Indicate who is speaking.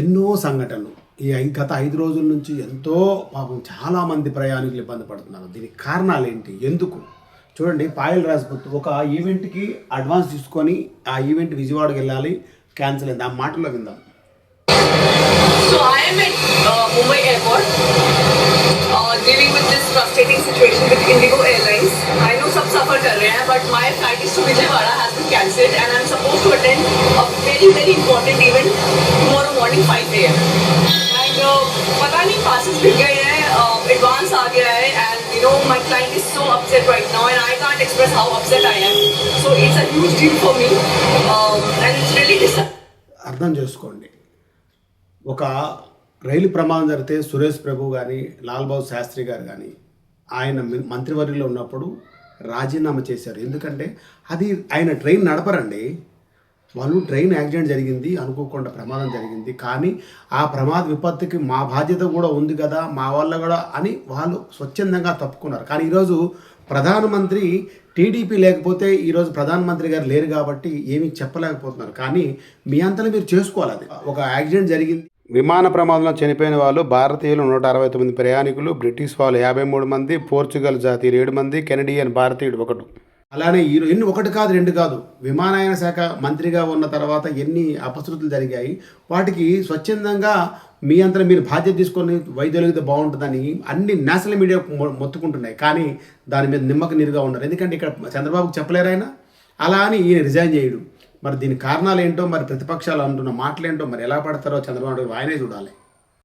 Speaker 1: ఎన్నో సంఘటనలు. ఈ గత ఐదు రోజుల నుంచి ఎంతో పాపం చాలామంది ప్రయాణికులు ఇబ్బంది పడుతున్నారు. దీనికి కారణాలు ఏంటి ఎందుకు? చూడండి పాయల్ రాజపూత్ ఒక ఈవెంట్కి అడ్వాన్స్ తీసుకొని ఆ ఈవెంట్ విజయవాడకి వెళ్ళాలి క్యాన్సిల్ అయింది. ఆ మాటలో విందాం.
Speaker 2: Vijayawada has been cancel and I'm supposed to attend very very tomorrow morning 5 a.m. And uh, पता नहीं passes बिक गए हैं uh, advance आ गया है and you know my client is so upset right now and I can't express how upset I am. So it's a huge deal for me um, and it's really disappointing.
Speaker 1: అర్థం చేసుకోండి ఒక రైలు ప్రమాదం జరిగితే సురేష్ ప్రభు కానీ లాల్బాబు శాస్త్రి గారు కానీ ఆయన మి- మంత్రివర్యులో ఉన్నప్పుడు రాజీనామా చేశారు ఎందుకంటే అది ఆయన ట్రైన్ నడపరండి వాళ్ళు ట్రైన్ యాక్సిడెంట్ జరిగింది అనుకోకుండా ప్రమాదం జరిగింది. కానీ ఆ ప్రమాద విపత్తుకి మా బాధ్యత కూడా ఉంది కదా మా వల్ల కూడా అని వాళ్ళు స్వచ్ఛందంగా తప్పుకున్నారు. కానీ ఈరోజు ప్రధానమంత్రి టీడీపీ లేకపోతే ఈరోజు ప్రధానమంత్రి గారు లేరు కాబట్టి ఏమీ చెప్పలేకపోతున్నారు. కానీ మీ అంతలో మీరు చేసుకోవాలి అది. ఒక యాక్సిడెంట్ జరిగింది. విమాన ప్రమాదంలో చనిపోయిన వాళ్ళు భారతీయులు నూట అరవై తొమ్మిది ప్రయాణికులు బ్రిటిష్ వాళ్ళు యాభై మూడు మంది పోర్చుగల్ జాతీయులు ఏడు మంది కెనడియన్ భారతీయుడు ఒకడు. అలానే ఈ ఎన్ని ఒకటి కాదు రెండు కాదు. విమానయాన శాఖ మంత్రిగా ఉన్న తర్వాత ఎన్ని అపశృతులు జరిగాయి వాటికి స్వచ్ఛందంగా మీ అంతా మీరు బాధ్యత తీసుకొని వైద్యులకి బాగుంటుందని అన్ని నేషనల్ మీడియా మొత్తుకుంటున్నాయి. కానీ దాని మీద నిమ్మక నీరుగా ఉన్నారు. ఎందుకంటే ఇక్కడ చంద్రబాబుకి చెప్పలేరు ఆయన. అలా అని ఈయన రిజైన్ చేయడు. మరి దీని కారణాలు ఏంటో మరి ప్రతిపక్షాలు అంటున్న మాటలేంటో మరి ఎలా పడతారో చంద్రబాబు నాయుడు ఆయనే చూడాలి.